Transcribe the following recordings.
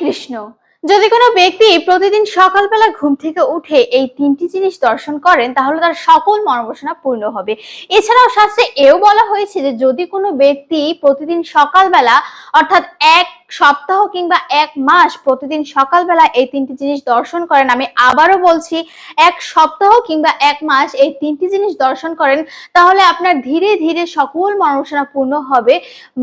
কৃষ্ণ। যদি কোনো ব্যক্তি প্রতিদিন সকালবেলা ঘুম থেকে উঠে এই তিনটি জিনিস দর্শন করেন, তাহলে তার সকল মনোবাসনা পূর্ণ হবে। এছাড়াও শাস্ত্রে এও বলা হয়েছে যে, যদি কোনো ব্যক্তি প্রতিদিন সকালবেলা, অর্থাৎ এক সপ্তাহ কিংবা এক মাস প্রতিদিন সকালবেলা এই তিনটি জিনিস দর্শন করেন। আমি আবারও বলছি, এক সপ্তাহ কিংবা এক মাস এই তিনটি জিনিস দর্শন করেন, তাহলে আপনার ধীরে ধীরে সকল মনোবাসনা পূর্ণ হবে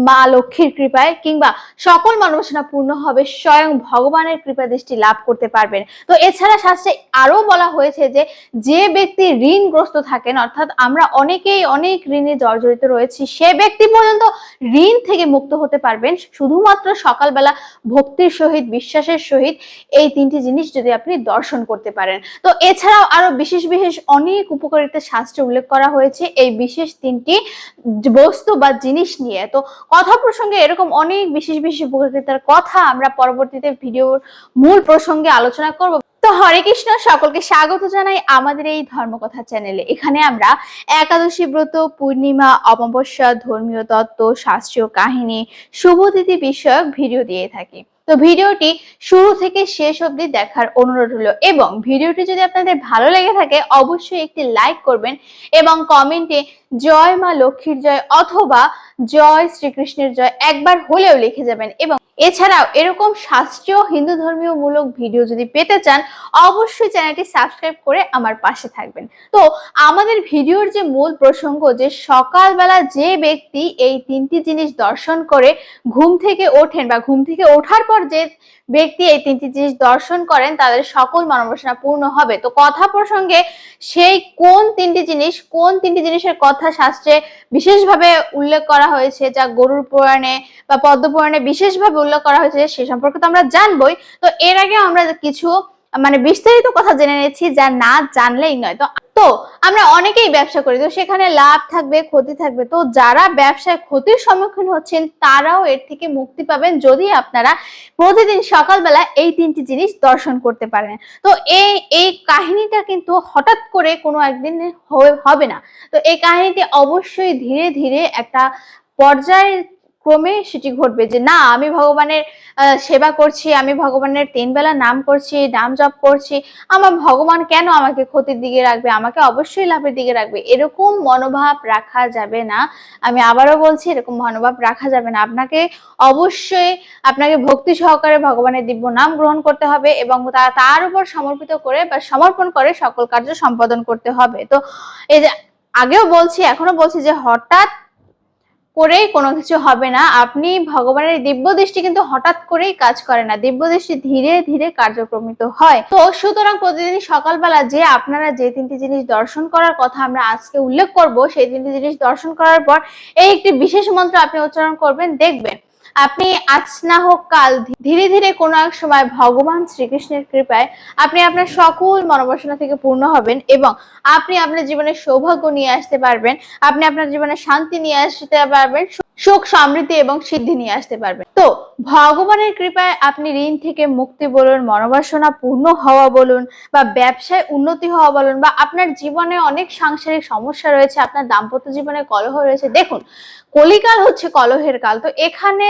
মা লক্ষ্মীর কৃপায় কিংবা সকল মনোবাসনা পূর্ণ হবে স্বয়ং ভগবানের কৃপা দৃষ্টি লাভ করতে পারবেন। তো এছাড়া শাস্ত্রে আরও বলা হয়েছে যে যে ব্যক্তি ঋণগ্রস্ত থাকেন, অর্থাৎ আমরা অনেকেই অনেক ঋণে জর্জরিত রয়েছি, সে ব্যক্তি পর্যন্ত ঋণ থেকে মুক্ত হতে পারবেন, শুধুমাত্র সকালবেলা ভক্তির সহিত, বিশ্বাসের সহিত এই তিনটি জিনিস যদি আপনি দর্শন করতে পারেন। তো এছাড়াও আরও বিশেষ বিশেষ অনেক উপকারিতা শাস্ত্রে উল্লেখ করা হয়েছে এই বিশেষ তিনটি বস্তু বা জিনিস নিয়ে। তো কথা প্রসঙ্গে এরকম অনেক বিশেষ বিশেষ উপকারিতার কথা আমরা পরবর্তীতে ভিডিওর মূল প্রসঙ্গে আলোচনা করব। তো হরে কৃষ্ণ, সকলকে স্বাগত জানাই আমাদের এই ধর্মকথা চ্যানেলে এখানে আমরা একাদশী ব্রত, পূর্ণিমা, অমাবস্যা, ধর্মীয় তত্ত্ব, শাস্ত্রীয় কাহিনী শুভতিথি বিষয়ক ভিডিও দিয়ে থাকি। তো ভিডিওটি শুরু থেকে শেষ অবধি দেখার অনুরোধ হলো এবং ভিডিওটি যদি আপনাদের ভালো লেগে থাকে, অবশ্যই একটি লাইক করবেন এবং কমেন্টে জয় মা লক্ষ্মীর জয় অথবা জয় শ্রীকৃষ্ণের জয় একবার হলেও লিখে যাবেন। এবং এছাড়াও এরকম শাস্ত্রীয় হিন্দু ধর্মীয় মূলক ভিডিও যদি পেতে চান, অবশ্যই চ্যানেলটি সাবস্ক্রাইব করে আমার পাশে থাকবেন। তো আমাদের ভিডিওর যে মূল প্রসঙ্গ যে সকালবেলা যে ব্যক্তি এই তিনটি জিনিস দর্শন করে ঘুম থেকে ওঠেন বা ঘুম থেকে ওঠার পর যে ব্যক্তি এই তিনটি জিনিস দর্শন করেন, তাদের সকল মনোবাসনা পূর্ণ হবে। তো কথা প্রসঙ্গে, সেই কোন তিনটি জিনিস, কোন তিনটি জিনিসের কথা শাস্ত্রে বিশেষভাবে উল্লেখ করা হয়েছে, যা গরুর পুরাণে বা পদ্ম পুরাণে বিশেষভাবে উল্লেখ করা হয়েছে, সে সম্পর্কে তো আমরা জানবই। তো এর আগে আমরা কিছু মানে বিস্তারিত কথা জেনে নিয়েছি, যা না জানলেই নয়। তো তো আমরা অনেকেই ব্যবসা করি, তো সেখানে লাভ থাকবে, ক্ষতি থাকবে। তো যারা ব্যবসায় ক্ষতির সম্মুখীন হচ্ছেন, তারাও এর থেকে মুক্তি পাবেন যদি আপনারা প্রতিদিন সকালবেলা এই তিনটি জিনিস দর্শন করতে পারেন। তো এই এই কাহিনীটা কিন্তু হঠাৎ করে কোনো একদিন হবে- না। তো এই কাহিনীটি অবশ্যই ধীরে ধীরে একটা পর্যায় ক্রমে সেটি ঘটবে যে না, আমি ভগবানের সেবা করছি, আমি ভগবানের তিন বেলা নাম করছি, নাম জপ করছি, আমার ভগবান কেন আমাকে ক্ষতির দিকে রাখবে, আমাকে অবশ্যই লাভের দিকে রাখবে? এরকম মনোভাব রাখা যাবে না। আমি আবারও বলছি, এরকম মনোভাব রাখা যাবে না। আপনাকে অবশ্যই, আপনাকে ভক্তি সহকারে ভগবানের দিব্য নাম গ্রহণ করতে হবে এবং তা, তার উপর সমর্পিত করে বা সমর্পণ করে সকল কার্য সম্পাদন করতে হবে। তো এই যে, আগেও বলছি এখনও বলছি যে হঠাৎ করেই কোনো কিছু হবে না। আপনি ভগবানের দিব্য দৃষ্টি কিন্তু হঠাৎ করেই কাজ করে না। দিব্য দৃষ্টি ধীরে ধীরে কার্যক্রমিত হয়। তো সুতরাং প্রতিদিন সকালবেলা যে আপনারা যে তিনটি জিনিস দর্শন করার কথা আমরা আজকে উল্লেখ করব, সেই তিনটি জিনিস দর্শন করার পর এই একটি বিশেষ মন্ত্র আপনি উচ্চারণ করবেন, দেখবেন। আপনি আজ না হোক কাল ধীরে ধীরে কোনো এক সময় ভগবান শ্রীকৃষ্ণের কৃপায় আপনি আপনার সকল মনোবাসনা থেকে পূর্ণ হবেন এবং আপনি আপনার জীবনে সৌভাগ্য নিয়ে আসতে পারবেন, আপনি আপনার জীবনে শান্তি নিয়ে আসতে পারবেন সুখ, সমৃদ্ধি এবং সিদ্ধি নিয়ে আসতে পারবেন। তো ভগবানের কৃপায় আপনি ঋণ থেকে মুক্তি বলুন, মনোবাসনা পূর্ণ হওয়া বলুন বা ব্যবসায় উন্নতি হওয়া বলুন বা আপনার জীবনে অনেক সাংসারিক সমস্যা রয়েছে, আপনার দাম্পত্য জীবনে কলহ রয়েছে। দেখুন, কলিকাল হচ্ছে কলহের কাল। তো এখানে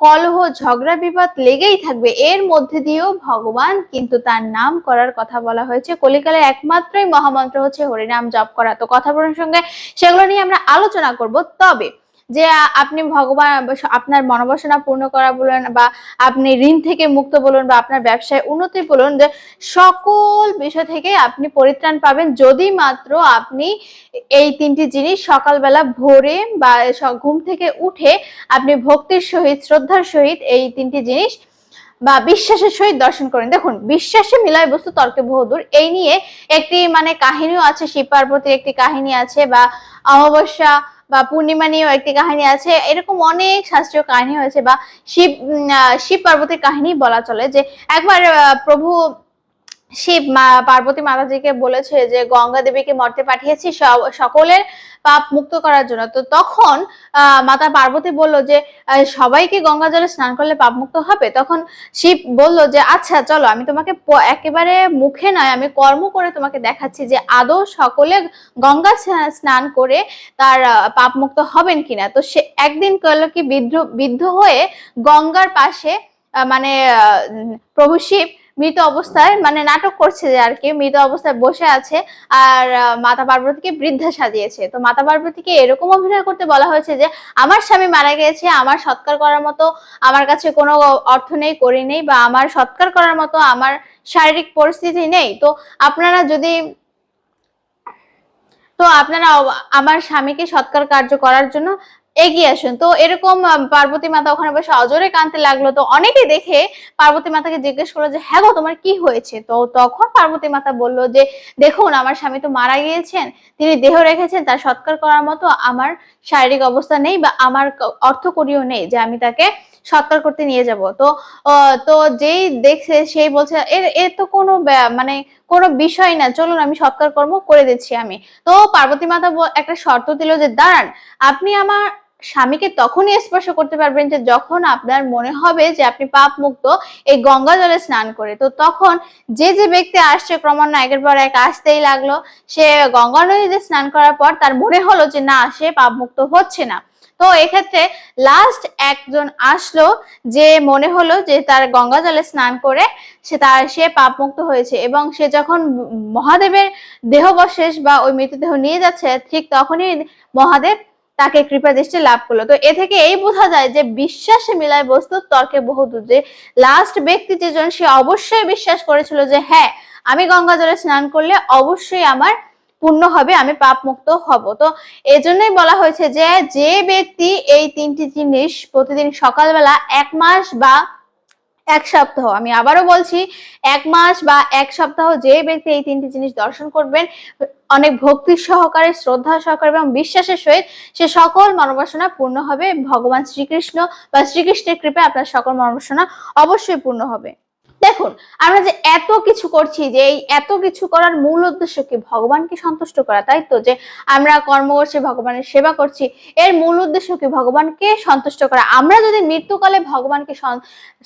কলহ, ঝগড়া, বিবাদ লেগেই থাকবে। এর মধ্যে দিয়েও ভগবান কিন্তু তার নাম করার কথা বলা হয়েছে। কলিকালে একমাত্রই মহামন্ত্র হচ্ছে, হরিনাম জপ করা। তো কথা প্রসঙ্গে সেগুলো নিয়ে আমরা আলোচনা করব। তবে যে আপনি ভগবান, আপনার মনোবাসনা পূর্ণ করা বলুন বা আপনি ঋণ থেকে মুক্ত বলুন বা আপনার ব্যবসায় উন্নতি বলুন, যে সকল বিষয় থেকে আপনি পরিত্রাণ পাবেন। যদি মাত্র আপনি এই তিনটি জিনিস সকালবেলা ভোরে বা ঘুম থেকে উঠে আপনি ভক্তির সহিত, শ্রদ্ধার সহিত এই তিনটি জিনিস বা বিশ্বাসের সহিত দর্শন করেন। দেখুন, বিশ্বাসে মিলায় বস্তু, তর্কে বহুদূর এই নিয়ে একটি মানে কাহিনীও আছে, শিব পার্বতীর একটি কাহিনী আছে বা অমাবস্যা বা পূর্ণিমা নিয়েও একটি কাহিনী আছে। এরকম অনেক শাস্ত্রীয় কাহিনী হয়েছে বা শিব শিব পার্বতীর কাহিনী বলা চলে যে একবার প্রভু শিব পার্বতী মাতাজিকে বলেছে যে গঙ্গা দেবীকে মর্তে পাঠিয়েছি সকলের পাপ মুক্ত করার জন্য। তো তখন মাতা পার্বতী বলল যে সবাইকে গঙ্গা জলে স্নান করলে পাপ মুক্ত হবে? তখন শিব বলল যে আচ্ছা চলো, আমি তোমাকে একেবারে মুখে নয়, আমি কর্ম করে তোমাকে দেখাচ্ছি যে আদৌ সকলে গঙ্গা স্নান করে তার পাপ মুক্ত হবেন কিনা। তো সে একদিন করল কি বিদ্রোহ বিদ্ধ হয়ে গঙ্গার পাশে মানে প্রভু শিব মৃত অবস্থায় মানে নাটক করছে যে আর কি, মৃত অবস্থায় বসে আছে আর মাতা পার্বতীকে বৃদ্ধা সাজিয়েছে। তো মাতা পার্বতীকে এরকম অভিনয় করতে বলা হয়েছে যে, আমার স্বামী মারা গেছে আমার সৎকার করার মতো আমার কাছে কোনো অর্থ নেই, করি নেই বা আমার সৎকার করার মতো আমার শারীরিক পরিস্থিতি নেই। তো আপনারা যদি, তো আপনারা আমার স্বামীকে সৎকার কার্য করার জন্য এগিয়ে আসুন। তো এরকম পার্বতী মাতা ওখানে বসে অজরে কানতে লাগল। তো অনেকে দেখে পার্বতী মাতাকে জিজ্ঞেস করল যে হ্যাঁ গো, তোমার কি হয়েছে? তো তখন পার্বতী মাতা বলল যে, দেখুন, আমার স্বামী তো মারা গিয়েছেন। তিনি দেহ রেখেছেন, তার সৎকার করার মতো আমার শারীরিক অবস্থা নেই বা আমার অর্থ অর্থকরীয় নেই যে আমি তাকে সৎকার করতে নিয়ে যাব। তো তো যেই দেখছে সেই বলছে, এর এর তো কোনো মানে কোনো বিষয় না, চলুন আমি সৎকার কর্ম করে দিচ্ছি আমি। তো পার্বতী মাতা একটা শর্ত দিল যে, দাঁড়ান, আপনি আমার স্বামীকে তখনই স্পর্শ করতে পারবেন যে, যখন আপনার মনে হবে যে, আপনি পাপ মুক্ত এই গঙ্গা জলে স্নান করে। তো তখন যে যে ব্যক্তি আসছে, ক্রমান্বয়ে একের পর এক আসতেই লাগল। সে গঙ্গা নদীতে স্নান করার পর তার মনে হলো যে, না, সে পাপ মুক্ত হচ্ছে না। তো এক্ষেত্রে লাস্ট একজন আসলো যে মনে হলো যে তার গঙ্গা জলে স্নান করে সে তার, সে পাপ মুক্ত হয়েছে এবং সে যখন মহাদেবের দেহবশেষ বা ওই মৃতদেহ নিয়ে যাচ্ছে, ঠিক তখনই মহাদেব তাকে কৃপা দৃষ্টি লাভ করল। তো এ থেকে এই বোঝা যায় যে বিশ্বাসে মিলায় বস্তু তর্কে বহু দূর। যে লাস্ট ব্যক্তি যেজন, সে অবশ্যই বিশ্বাস করেছিল যে হ্যাঁ আমি গঙ্গা জলে স্নান করলে অবশ্যই আমার পূর্ণ হবে, আমি পাপ মুক্ত হব। তো এজন্যই বলা হয়েছে যে যে ব্যক্তি এই তিনটি জিনিস প্রতিদিন সকালবেলা এক মাস বা এক সপ্তাহ, আমি আবারও বলছি, এক মাস বা এক সপ্তাহ যে ব্যক্তি এই তিনটি জিনিস দর্শন করবেন, অনেক ভক্তি সহকারে, শ্রদ্ধা সহকারে এবং বিশ্বাসের সহিত সে সকল মনোবাসনা পূর্ণ হবে। ভগবান শ্রীকৃষ্ণ বা শ্রীকৃষ্ণের কৃপা আপনার সকল মনোবাসনা অবশ্যই পূর্ণ হবে। দেখুন, আমরা যে এত কিছু করছি, যে এই এত কিছু করার মূল উদ্দেশ্য কি ভগবানকে সন্তুষ্ট করা, তাই তো? যে আমরা কর্ম করছি ভগবানের সেবা করছি, এর মূল উদ্দেশ্য কি ভগবানকে সন্তুষ্ট করা? আমরা যদি মৃত্যুকালে ভগবানকে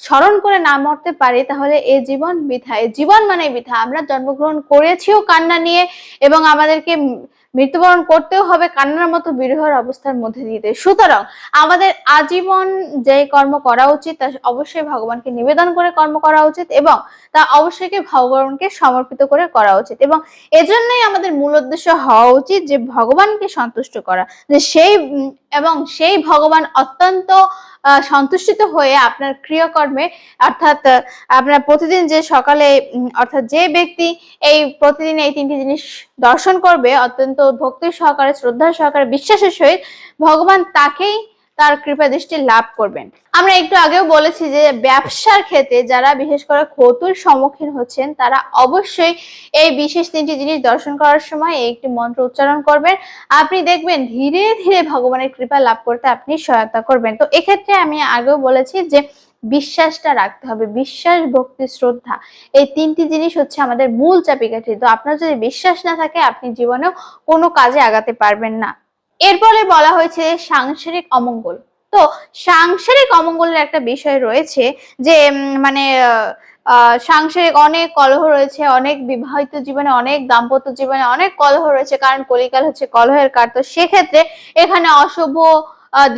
স্মরণ করে না মরতে পারি, তাহলে এই জীবন বৃথা। এই জীবন মানে বৃথা। আমরা জন্মগ্রহণ করেছিও কান্না নিয়ে এবং আমাদেরকে মৃত্যুবরণ করতেও হবে কান্নার মতো বিরহর অবস্থার মধ্যে দিতে সুতরাং আমাদের আজীবন যে কর্ম করা উচিত, তা অবশ্যই ভগবানকে নিবেদন করে কর্ম করা উচিত এবং তা অবশ্যই ভগবানকে সমর্পিত করে করা উচিত এবং এজন্যই আমাদের মূল উদ্দেশ্য হওয়া উচিত যে ভগবানকে সন্তুষ্ট করা, যে সেই, এবং সেই ভগবান অত্যন্ত সন্তুষ্টিত হয়ে আপনার ক্রিয়াকর্মে, অর্থাৎ আপনার প্রতিদিন যে সকালে অর্থাৎ যে ব্যক্তি এই প্রতিদিন এই তিনটি জিনিস দর্শন করবে, অত্যন্ত ভক্তির সহকারে শ্রদ্ধা সহকারে, বিশ্বাসের সহিত, ভগবান তাকেই তার কৃপা দৃষ্টি লাভ করবেন। আমরা একটু আগেও বলেছি যে ব্যবসার ক্ষেত্রে যারা বিশেষ করে ক্ষতির সম্মুখীন হচ্ছেন, তারা অবশ্যই এই বিশেষ তিনটি জিনিস দর্শন করার সময় একটি মন্ত্র উচ্চারণ করবেন। আপনি দেখবেন ধীরে ধীরে ভগবানের কৃপা লাভ করতে আপনি সহায়তা করবেন। তো এক্ষেত্রে আমি আগেও বলেছি যে বিশ্বাসটা রাখতে হবে, বিশ্বাস, ভক্তি, শ্রদ্ধা। এই তিনটি জিনিস হচ্ছে আমাদের মূল চাপিকাঠি তো আপনার যদি বিশ্বাস না থাকে, আপনি জীবনেও কোনো কাজে আগাতে পারবেন না। এরপরে বলা হয়েছে সাংসারিক অমঙ্গল। তো সাংসারিক অমঙ্গলের একটা বিষয় রয়েছে যে মানে সাংসারিক অনেক কলহ রয়েছে, অনেক বিবাহিত জীবনে, অনেক দাম্পত্য জীবনে অনেক কলহ রয়েছে। কারণ কলিকাল হচ্ছে কলহের কার। তো সেক্ষেত্রে এখানে অশুভ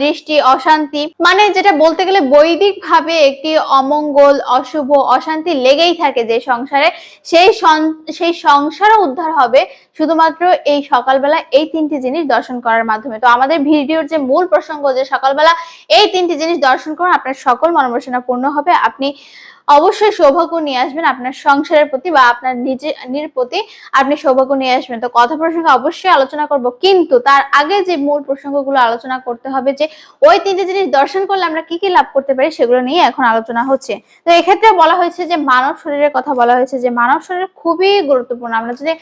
দৃষ্টি, অশান্তি মানে যেটা বলতে গেলে বৈদিক ভাবে একটি অমঙ্গল, অশুভ, অশান্তি লেগেই থাকে যে সংসারে। সেই সেই সংসারও উদ্ধার হবে শুধুমাত্র এই সকালবেলা এই তিনটি জিনিস দর্শন করার মাধ্যমে। তো আমাদের ভিডিওর যে মূল প্রসঙ্গ যে সকালবেলা এই তিনটি জিনিস দর্শন করুন আপনার সকল মনোবাসনা পূর্ণ হবে। আপনি অবশ্যই সৌভাগ্য নিয়ে আসবেন আপনার সংসারের প্রতি বা আপনার নিজের প্রতি। আপনি সৌভাগ্য নিয়ে আসবেন। তো কথা প্রসঙ্গে অবশ্যই আলোচনা করব। কিন্তু তার আগে যে মূল প্রসঙ্গগুলো আলোচনা করতে হবে যে, ওই তিনটি জিনিস দর্শন করলে আমরা কি কি লাভ করতে পারি সেগুলো নিয়ে এখন আলোচনা হচ্ছে। তো এক্ষেত্রে বলা হয়েছে যে, মানব শরীরের কথা বলা হয়েছে যে, মানব শরীর খুবই গুরুত্বপূর্ণ। আমরা যদি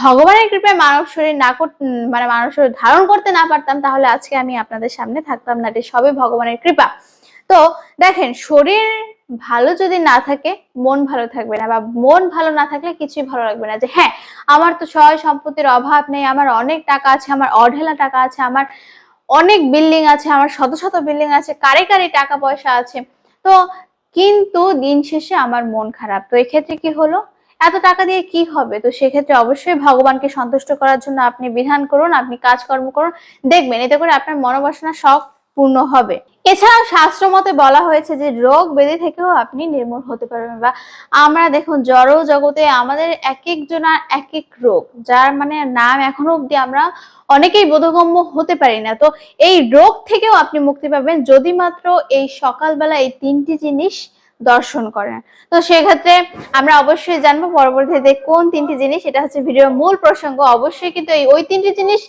ভগবানের কৃপায় মানব শরীর না মানে মানব শরীর ধারণ করতে না পারতাম, তাহলে আজকে আমি আপনাদের সামনে থাকতাম না। এটি সবই ভগবানের কৃপা। তো দেখেন, শরীর ভালো যদি না থাকে, মন ভালো থাকবে না বা মন ভালো না থাকলে কিছুই ভালো লাগবে না। যে হ্যাঁ আমার তো সয় সম্পত্তির অভাব নেই, আমার অনেক টাকা আছে, আমার অঢেলা টাকা আছে, আমার অনেক বিল্ডিং আছে, আমার শত শত বিল্ডিং আছে, কারে কারে টাকা পয়সা আছে। তো কিন্তু দিন শেষে আমার মন খারাপ। তো এক্ষেত্রে কি হলো? এত টাকা দিয়ে কি হবে? তো সেক্ষেত্রে অবশ্যই ভগবানকে সন্তুষ্ট করার জন্য আপনি বিধান করুন, আপনি কাজকর্ম করুন, দেখবেন। এতে করে আপনার মনোবাসনা সব পূর্ণ হবে। এছাড়াও শাস্ত্র মতে বলা হয়েছে যে, রোগ ব্যাধি থেকেও আপনি নির্মূল হতে পারবেন বা আমরা দেখুন জড় জগতে আমাদের এক একজনার এক এক রোগ, যার মানে নাম এখনও অব্দি আমরা অনেকেই বোধগম্য হতে পারি না। তো এই রোগ থেকেও আপনি মুক্তি পাবেন যদি মাত্র এই সকালবেলা এই তিনটি জিনিস দর্শন করেন। তো সেক্ষেত্রে আমরা অবশ্যই জানব পরবর্তীতে কোন তিনটি জিনিস, এটা হচ্ছে ভিডিওর মূল প্রসঙ্গ। অবশ্যই কিন্তু এই ওই তিনটি জিনিস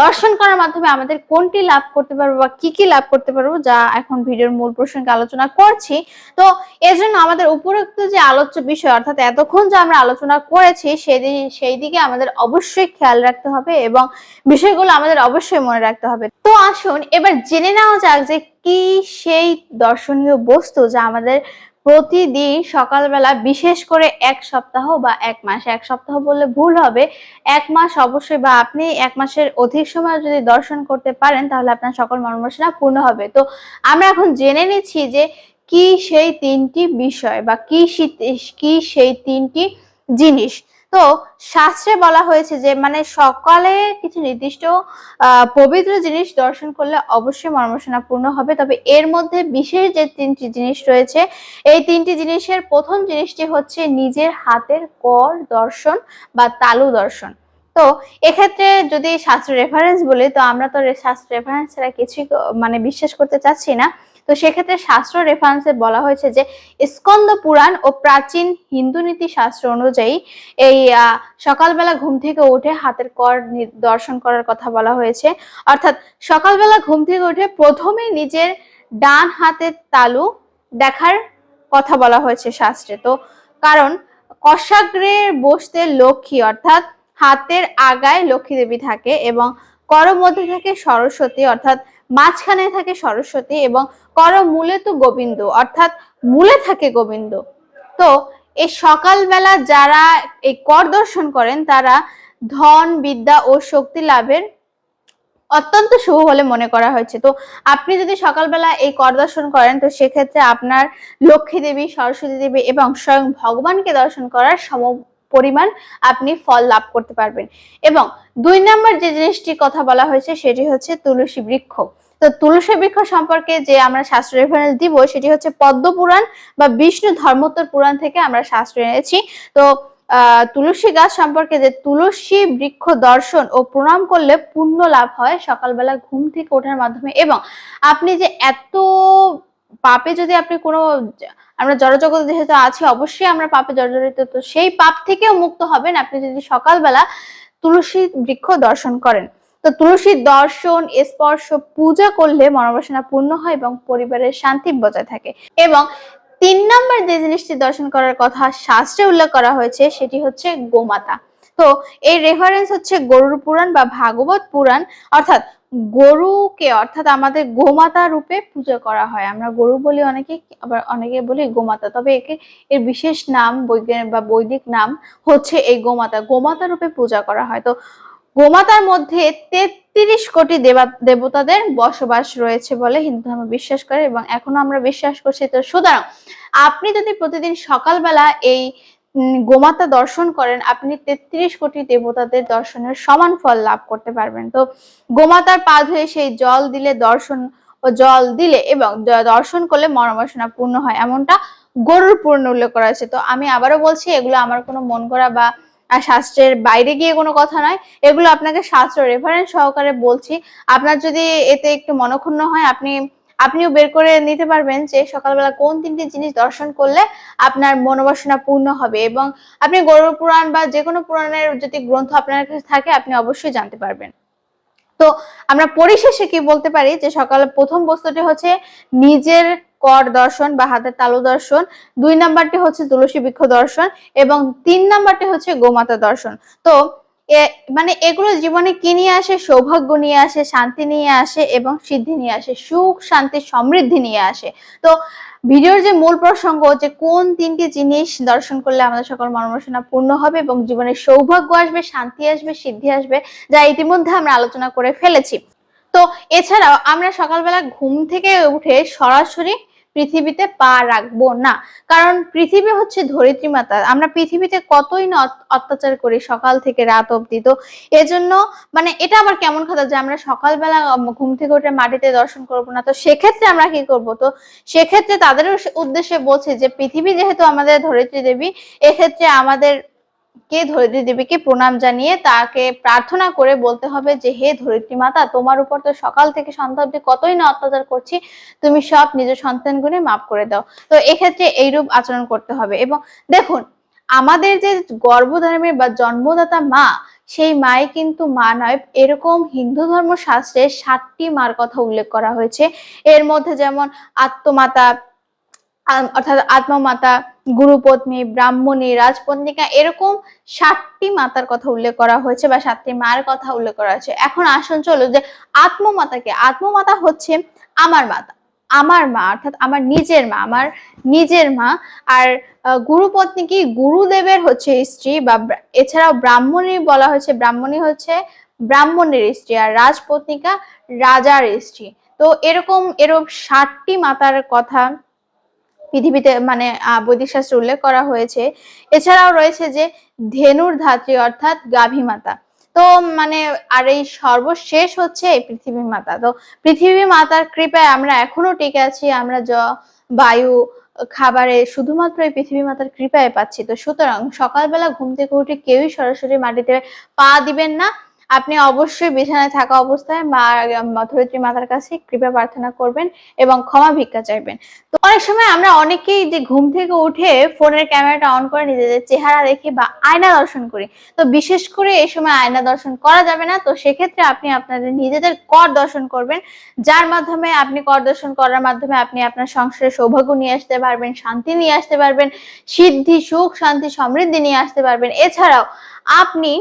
দর্শন করার মাধ্যমে আমাদের কোনটি লাভ করতে পারব বা কি কি লাভ করতে পারব, যা এখন ভিডিওর মূল প্রসঙ্গে আলোচনা করছি। তো এর জন্য আমাদের উপরোক্ত যে আলোচ্য বিষয়, অর্থাৎ এতক্ষণ যে আমরা আলোচনা করেছি সেই সেই দিকে আমাদের অবশ্যই খেয়াল রাখতে হবে এবং বিষয়গুলো আমাদের অবশ্যই মনে রাখতে হবে। তো আসুন, এবার জেনে নেওয়া যাক যে কি সেই দর্শনীয় বস্তু যা আমাদের প্রতিদিন সকালবেলা বিশেষ করে এক সপ্তাহ বা এক মাস, এক সপ্তাহ বললে ভুল হবে, এক মাস অবশ্যই বা আপনি এক মাসের অধিক সময় যদি দর্শন করতে পারেন তাহলে আপনার সকল মনোবাসনা পূর্ণ হবে। তো আমরা এখন জেনে নিচ্ছি যে কি সেই তিনটি বিষয় বা কি কি সেই তিনটি জিনিস। তো শাস্ত্রে বলা হয়েছে যে মানে সকালে কিছু নির্দিষ্ট পবিত্র জিনিস দর্শন করলে অবশ্যই মর্মসনা পূর্ণ হবে। তবে এর মধ্যে বিশেষ যে তিনটি জিনিস রয়েছে, এই তিনটি জিনিসের প্রথম জিনিসটি হচ্ছে নিজের হাতের কর দর্শন বা তালু দর্শন। তো এক্ষেত্রে যদি শাস্ত্র রেফারেন্স বলি, তো আমরা তো শাস্ত্র রেফারেন্স ছাড়া কিছুই মানে বিশ্বাস করতে চাচ্ছি না। তো সেক্ষেত্রে শাস্ত্র রেফারেন্সে বলা হয়েছে যে, স্কন্দ পুরাণ ও প্রাচীন হিন্দু নীতি শাস্ত্র অনুযায়ী এই সকালবেলা ঘুম থেকে উঠে হাতের কর দর্শন করার কথা বলা হয়েছে। অর্থাৎ সকালবেলা ঘুম থেকে উঠে প্রথমে নিজের ডান হাতের তালু দেখার কথা বলা হয়েছে শাস্ত্রে। তো কারণ কষাগ্রে বসতে লক্ষ্মী, অর্থাৎ হাতের আগায় লক্ষ্মী দেবী থাকে এবং কর মধ্যে থাকে সরস্বতী, অর্থাৎ মাঝখানে থাকে সরস্বতী এবং কর মূলে তো গোবিন্দ, অর্থাৎ মূলে থাকে গোবিন্দ। তো এই সকালবেলা যারা এই কর দর্শন করেন, তারা ধন, বিদ্যা ও শক্তি লাভের অত্যন্ত শুভ বলে মনে করা হয়েছে। তো আপনি যদি সকালবেলা এই কর দর্শন করেন, তো সেক্ষেত্রে আপনার লক্ষ্মী দেবী, সরস্বতী দেবী এবং স্বয়ং ভগবানকে দর্শন করার সম পরিমাণ আপনি ফল লাভ করতে পারবেন। এবং দুই নম্বর যে জিনিসটির কথা বলা হয়েছে সেটি হচ্ছে তুলসী বৃক্ষ। তো তুলসী বৃক্ষ সম্পর্কে যে আমরা শাস্ত্র রেফারেন্স দিব সেটি হচ্ছে পদ্ম পুরাণ বা বিষ্ণু ধর্মোত্তর পুরাণ থেকে আমরা শাস্ত্র এনেছি। তো তুলসী গাছ সম্পর্কে যে তুলসী বৃক্ষ দর্শন ও প্রণাম করলে পুণ্য লাভ হয় সকালবেলা ঘুম থেকে ওঠার মাধ্যমে। এবং আপনি যে এত পাপে যদি আপনি কোনো আমরা জড়জগতে যেহেতু আছি, অবশ্যই আমরা পাপে জর্জরিত, তো সেই পাপ থেকেও মুক্ত হবেন। আপনি যদি সকালবেলা তুলসী বৃক্ষ দর্শন করেন, তো তুলসীর দর্শন, স্পর্শ, পূজা করলে মনোবাসনা পূর্ণ হয় এবং পরিবারের শান্তি বজায় থাকে। এবং তিন নম্বর যে জিনিসটি দর্শন করার কথা শাস্ত্রে উল্লেখ করা হয়েছে, সেটি হচ্ছে গোমাতা। তো এই রেফারেন্স হচ্ছে গরুর পুরাণ বা ভাগবত পুরাণ, অর্থাৎ গরুকে, অর্থাৎ আমাদের গোমাতা রূপে পূজা করা হয়। আমরা গরু বলি অনেকে, আবার অনেকে বলি গোমাতা। তবে একে, এর বিশেষ নাম বৈজ্ঞানিক বা বৈদিক নাম হচ্ছে এই গোমাতা। গোমাতা রূপে পূজা করা হয়। তো গোমাতার মধ্যে তেত্রিশ কোটি দেবা দেবতাদের বসবাস রয়েছে বলে হিন্দু ধর্ম বিশ্বাস করে এবং এখনও আমরা বিশ্বাস করছি। তো সুতরাং, আপনি যদি প্রতিদিন সকালবেলা এই গোমাতা দর্শন করেন, আপনি তেত্রিশ কোটি দেবতাদের দর্শনের সমান ফল লাভ করতে পারবেন। তো গোমাতার পা ধুয়ে সেই জল দিলে দর্শন, ও জল দিলে এবং দর্শন করলে মনোবাসনা পূর্ণ হয়, এমনটা গরুর পূর্ণ উল্লেখ করা আছে তো আমি আবারও বলছি, এগুলো আমার কোনো মন করা বা শাস্ত্রের বাইরে গিয়ে কোনো কথা নয়। এগুলো আপনাকে শাস্ত্র রেফারেন্স সহকারে বলছি। আপনার যদি এতে একটু মনক্ষুণ্ণ হয়, আপনি আপনিও বের করে নিতে পারবেন যে সকালবেলা কোন তিনটি জিনিস দর্শন করলে আপনার মনোবাসনা পূর্ণ হবে এবং আপনি গরুর পুরাণ বা যে কোনো পুরাণের যদি গ্রন্থ আপনার কাছে থাকে, আপনি অবশ্যই জানতে পারবেন। তো আমরা পরিশেষে কি বলতে পারি যে সকালে প্রথম বস্তুটি হচ্ছে নিজের কর দর্শন বা হাতের তালু দর্শন, দুই নাম্বারটি হচ্ছে তুলসী বৃক্ষ দর্শন এবং তিন নাম্বারটি হচ্ছে গোমাতা দর্শন। তো মানে এগুলো জীবনে কি নিয়ে আসে? সৌভাগ্য নিয়ে আসে, শান্তি নিয়ে আসে এবং সিদ্ধি নিয়ে আসে, সুখ, শান্তি, সমৃদ্ধি নিয়ে আসে। তো ভিডিওর যে মূল প্রসঙ্গ যে কোন তিনটি জিনিস দর্শন করলে আমাদের সকল মনোবাসনা পূর্ণ হবে এবং জীবনে সৌভাগ্য আসবে, শান্তি আসবে, সিদ্ধি আসবে, যা ইতিমধ্যে আমরা আলোচনা করে ফেলেছি। তো এছাড়াও আমরা সকালবেলা ঘুম থেকে উঠে সরাসরি পৃথিবীতে পা রাখব না। কারণ পৃথিবী হচ্ছে ধরিত্রী মাতা। আমরা পৃথিবীতে কতই না অত্যাচার করি সকাল থেকে রাত অবধি। তো এজন্য মানে এটা আবার কেমন কথা যে আমরা সকালবেলা ঘুম থেকে উঠে মাটিতে দর্শন করব না। তো সেক্ষেত্রে আমরা কি করব? তো সেক্ষেত্রে তাদের উদ্দেশ্যে বলছে যে পৃথিবী যেহেতু আমাদের ধরিত্রী দেবী, এক্ষেত্রে আমাদের কে ধরিত্রী দেবীকে প্রণাম জানিয়ে তাকে প্রার্থনা করে বলতে হবে যে, হে ধরিত্রী মাতা, তোমার উপর তো সকাল থেকে সন্ধ্যা কতই না অত্যাচার করছি, তুমি সব নিজ সন্তানগুলি মাফ করে দাও। তো এক্ষেত্রে এইরূপ আচরণ করতে হবে এবং দেখুন, আমাদের যে গর্ভধারণের বা জন্মদাতা মা, সেই মাই কিন্তু মা নয়, এরকম হিন্দু ধর্ম শাস্ত্রে সাতটি মার কথা উল্লেখ করা হয়েছে। এর মধ্যে যেমন আত্মমাতা অর্থাৎ আত্মমাতা, গুরুপত্নী, ব্রাহ্মণী রাজপত্নিকা এরকম সাতটি মাতার কথা উল্লেখ করা হয়েছে বা সাতটি মায়ের কথা উল্লেখ করা হয়েছে। এখন আসুন চলো যে আত্মমাতাকে। আত্মমাতা হচ্ছে আমার মাতা, আমার মা, অর্থাৎ আমার নিজের মা, আমার নিজের মা। আর গুরুপত্নী কি? গুরুদেবের হচ্ছে স্ত্রী বা এছাড়াও ব্রাহ্মণী বলা হয়েছে, ব্রাহ্মণী হচ্ছে ব্রাহ্মণের স্ত্রী আর রাজপত্নিকা রাজার স্ত্রী। তো এরকম এরকম ষাটটি মাতার কথা পৃথিবীতে মানে বৈদিক শাস্ত্রে উল্লেখ করা হয়েছে। এছাড়াও রয়েছে যে ধেনুর ধাত্রী অর্থাৎ গাভী মাতা। তো মানে আর এই সর্বশেষ হচ্ছে এই পৃথিবী মাতা। তো, পৃথিবী মাতার কৃপায় আমরা এখনও টিকে আছি, আমরা বায়ু, খাবারে শুধুমাত্র এই পৃথিবী মাতার কৃপায় পাচ্ছি। তো সুতরাং সকালবেলা ঘুম থেকে উঠে কেউই সরাসরি মাটিতে পা দিবেন না। আপনি অবশ্যই বিছানায় থাকা অবস্থায় মা ধরিত্রী মাতার কাছে কৃপা প্রার্থনা করবেন এবং ক্ষমা ভিক্ষা চাইবেন। তো অনেক সময় আমরা অনেকেই যে ঘুম থেকে উঠে ফোনের ক্যামেরাটা অন করে নিজেদের চেহারা দেখি বা আয়না দর্শন করি। তো বিশেষ করে এই সময় আয়না দর্শন করা যাবে না। তো সেক্ষেত্রে আপনি আপনাদের নিজেদের কর দর্শন করবেন, যার মাধ্যমে আপনি কর দর্শন করার মাধ্যমে আপনি আপনার সংসারে সৌভাগ্য নিয়ে আসতে পারবেন, শান্তি নিয়ে আসতে পারবেন, সিদ্ধি, সুখ, শান্তি, সমৃদ্ধি নিয়ে আসতে পারবেন। এছাড়াও আপনি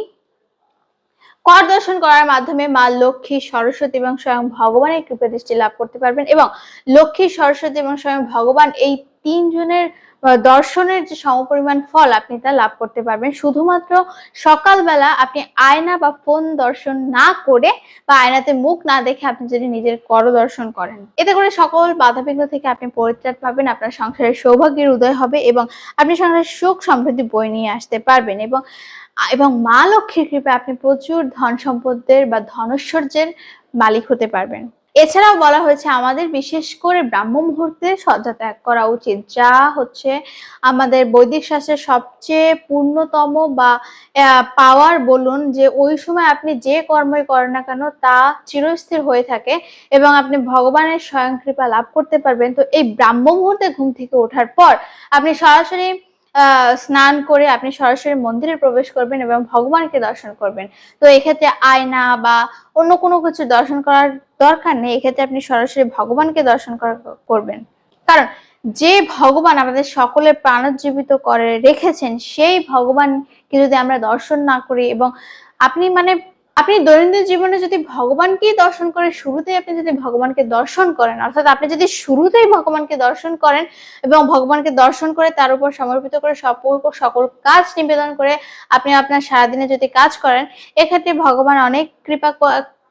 কর দর্শন করার মাধ্যমে মা লক্ষ্মী, সরস্বতী এবং স্বয়ং ভগবানের কৃপা দৃষ্টি লাভ করতে পারবেন এবং লক্ষ্মী, সরস্বতী এবং স্বয়ং ভগবান এই তিনজনের দর্শনের যে সমপরিমাণ ফল আপনি তা লাভ করতে পারবেন। শুধুমাত্র সকালবেলা আপনি আয়না বা ফোন দর্শন না করে বা আয়নাতে মুখ না দেখে আপনি যদি নিজের কর দর্শন করেন। এতে করে সকল বাধাবিঘ্ন থেকে আপনি পরিত্রাণ পাবেন, আপনার সংসারের সৌভাগ্যের উদয় হবে এবং আপনি সংসারের সুখ সমৃদ্ধি বই নিয়ে আসতে পারবেন এবং এবং মা লক্ষ্মীর কৃপা আপনি প্রচুর ধন সম্পদের বা ধনশ্বর্যের মালিক হতে পারবেন। এছাড়াও বলা হয়েছে, আমাদের বিশেষ করে ব্রাহ্ম মুহূর্তে সজ্জা ত্যাগ করা উচিত। যা হচ্ছে আমাদের বৈদিক শাস্ত্রের সবচেয়ে পূর্ণতম বা পাওয়ার বলুন যে, ওই সময় আপনি যে কর্মই করেন না কেন, তা চিরস্থির হয়ে থাকে এবং আপনি ভগবানের স্বয়ং কৃপা লাভ করতে পারবেন। তো এই ব্রাহ্ম মুহূর্তে ঘুম থেকে ওঠার পর আপনি সরাসরি স্নান করে আপনি সরাসরি মন্দিরে প্রবেশ করবেন এবং ভগবানকে দর্শন করবেন। তো এক্ষেত্রে আয়না বা অন্য কোনো কিছু দর্শন করার দরকার নেই, এক্ষেত্রে আপনি সরাসরি ভগবানকে দর্শন করা- করবেন। কারণ যে ভগবান আমাদের সকলের প্রাণোজ্জীবিত করে রেখেছেন, সেই ভগবানকে যদি আমরা দর্শন না করি এবং আপনি মানে আপনি দৈনন্দিন জীবনে যদি ভগবানকেই দর্শন করে শুরুতেই আপনি যদি ভগবানকে দর্শন করেন, অর্থাৎ আপনি যদি শুরুতেই ভগবানকে দর্শন করেন এবং ভগবানকে দর্শন করে তার উপর সমর্পিত করে সকল সকল কাজ নিবেদন করে আপনি আপনার সারাদিনে যদি কাজ করেন, এক্ষেত্রে ভগবান অনেক কৃপা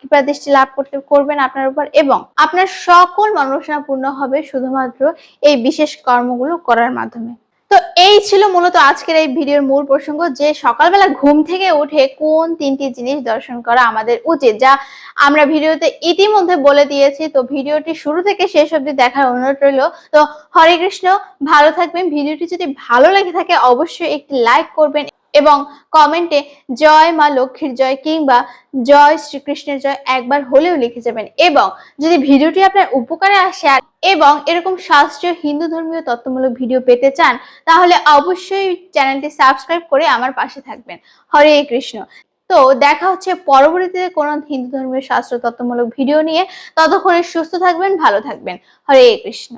কৃপা দৃষ্টি লাভ করতে, করবেন আপনার উপর এবং আপনার সকল মনোবাসনা পূর্ণ হবে শুধুমাত্র এই বিশেষ কর্মগুলো করার মাধ্যমে। তো এই ছিল মূলত আজকের এই ভিডিওর মূল প্রসঙ্গ যে সকালবেলা ঘুম থেকে উঠে কোন তিনটি জিনিস দর্শন করা আমাদের উচিত, যা আমরা ভিডিওতে ইতিমধ্যে বলে দিয়েছি। তো ভিডিওটি শুরু থেকে শেষ অবধি দেখার অনুরোধ রইল। তো হরে কৃষ্ণ, ভালো থাকবেন। ভিডিওটি যদি ভালো লেগে থাকে, অবশ্যই একটি লাইক করবেন। এবং কমেন্টে জয় মা লক্ষ্মীর জয় কিংবা জয় শ্রীকৃষ্ণের জয় একবার হলেও লিখে যাবেন। এবং যদি ভিডিওটি আপনার উপকারে আসে এবং এরকম শাস্ত্রীয় হিন্দু ধর্মীয় তত্ত্বমূলক ভিডিও পেতে চান, তাহলে অবশ্যই চ্যানেলটি সাবস্ক্রাইব করে আমার পাশে থাকবেন। হরে কৃষ্ণ। তো দেখা হচ্ছে পরবর্তীতে কোনো হিন্দু ধর্মীয় শাস্ত্র তত্ত্বমূলক ভিডিও নিয়ে। ততক্ষণে সুস্থ থাকবেন, ভালো থাকবেন। হরে কৃষ্ণ।